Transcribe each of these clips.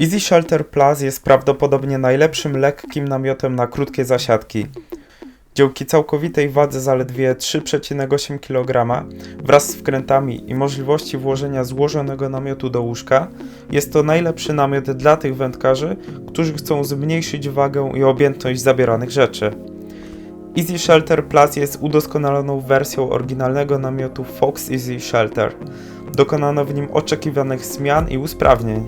Easy Shelter Plus jest prawdopodobnie najlepszym lekkim namiotem na krótkie zasiadki. Dzięki całkowitej wadze zaledwie 3,8 kg wraz z wkrętami i możliwości włożenia złożonego namiotu do łóżka, jest to najlepszy namiot dla tych wędkarzy, którzy chcą zmniejszyć wagę i objętość zabieranych rzeczy. Easy Shelter Plus jest udoskonaloną wersją oryginalnego namiotu Fox Easy Shelter. Dokonano w nim oczekiwanych zmian i usprawnień.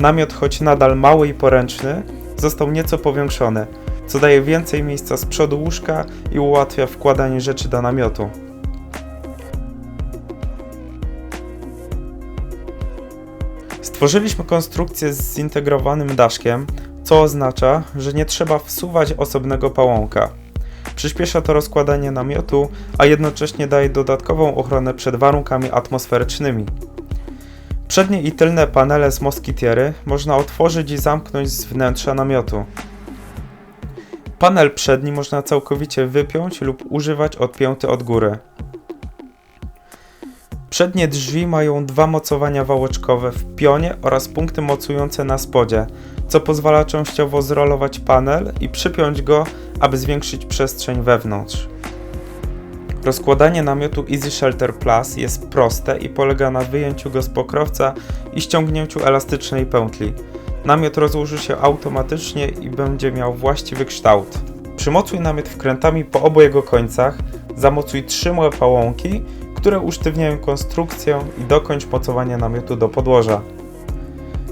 Namiot, choć nadal mały i poręczny, został nieco powiększony, co daje więcej miejsca z przodu łóżka i ułatwia wkładanie rzeczy do namiotu. Stworzyliśmy konstrukcję z zintegrowanym daszkiem, co oznacza, że nie trzeba wsuwać osobnego pałąka. Przyspiesza to rozkładanie namiotu, a jednocześnie daje dodatkową ochronę przed warunkami atmosferycznymi. Przednie i tylne panele z moskitiery można otworzyć i zamknąć z wnętrza namiotu. Panel przedni można całkowicie wypiąć lub używać odpięty od góry. Przednie drzwi mają dwa mocowania wałeczkowe w pionie oraz punkty mocujące na spodzie, co pozwala częściowo zrolować panel i przypiąć go, aby zwiększyć przestrzeń wewnątrz. Rozkładanie namiotu Easy Shelter Plus jest proste i polega na wyjęciu go z pokrowca i ściągnięciu elastycznej pętli. Namiot rozłoży się automatycznie i będzie miał właściwy kształt. Przymocuj namiot wkrętami po obu jego końcach, zamocuj trzy małe pałąki, które usztywniają konstrukcję i dokończ mocowanie namiotu do podłoża.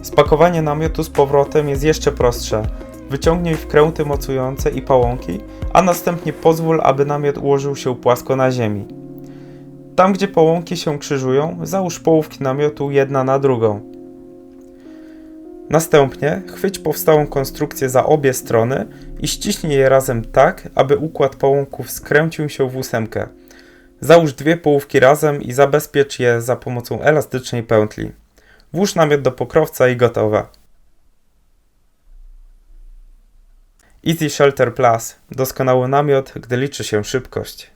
Spakowanie namiotu z powrotem jest jeszcze prostsze. Wyciągnij wkręty mocujące i pałąki, a następnie pozwól, aby namiot ułożył się płasko na ziemi. Tam, gdzie połąki się krzyżują, załóż połówki namiotu jedna na drugą. Następnie chwyć powstałą konstrukcję za obie strony i ściśnij je razem tak, aby układ połąków skręcił się w ósemkę. Załóż dwie połówki razem i zabezpiecz je za pomocą elastycznej pętli. Włóż namiot do pokrowca i gotowe. Easy Shelter Plus. Doskonały namiot, gdy liczy się szybkość.